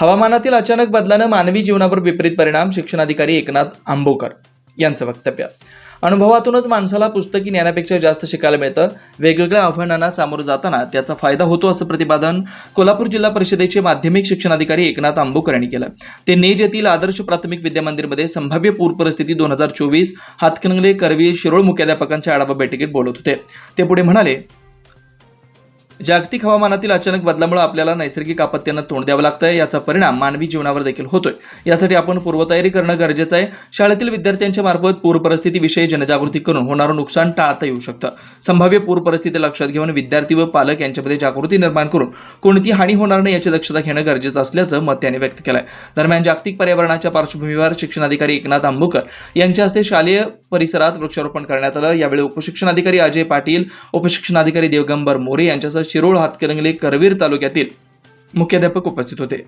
हवामानातील अचानक बदलानं मानवी जीवनावर विपरीत परिणाम शिक्षणाधिकारी एकनाथ आंबोकर यांचं वक्तव्य. अनुभवातूनच माणसाला पुस्तकी ज्ञानापेक्षा जास्त शिकायला मिळतं. वेगवेगळ्या आव्हानांना सामोरं जाताना त्याचा फायदा होतो असं प्रतिपादन कोल्हापूर जिल्हा परिषदेचे माध्यमिक शिक्षणाधिकारी एकनाथ आंबोकर यांनी केलं. ते नेज येथील आदर्श प्राथमिक विद्यामंदिरमध्ये संभाव्य पूर परिस्थिती दोन हजार चोवीस हातकणंगले करवी शिरोळ मुख्याध्यापकांच्या आढावा बैठकीत बोलत होते. ते पुढे म्हणाले जागतिक हवामानातील अचानक बदलामुळे आपल्याला नैसर्गिक आपत्त्यांना तोंड द्यावं लागतंय. याचा परिणाम मानवी जीवनावर देखील होतोय. यासाठी आपण पूर्वतयारी करणं गरजेचं आहे. शाळेतील विद्यार्थ्यांच्या मार्फत पूर परिस्थितीविषयी जनजागृती करून होणारं नुकसान टाळता येऊ शकतं. संभाव्य पूर परिस्थिती लक्षात घेऊन विद्यार्थी व पालक यांच्यामध्ये जागृती निर्माण करून कोणती हानी होणार नाही याची दक्षता घेणं गरजेचं असल्याचं मत त्यांनी व्यक्त केलं आहे दरम्यान जागतिक पर्यावरणाच्या पार्श्वभूमीवर शिक्षणाधिकारी एकनाथ आंबोकर यांच्या हस्ते शालेय परिसरात वृक्षारोपण करण्यात आलं. यावेळी उपशिक्षणाधिकारी अजय पाटील उपशिक्षणाधिकारी देवगंबर मोरे यांच्यासह शिरोळ हातकरंगले करवीर तालुक्यातील मुख्याध्यापक उपस्थित होते.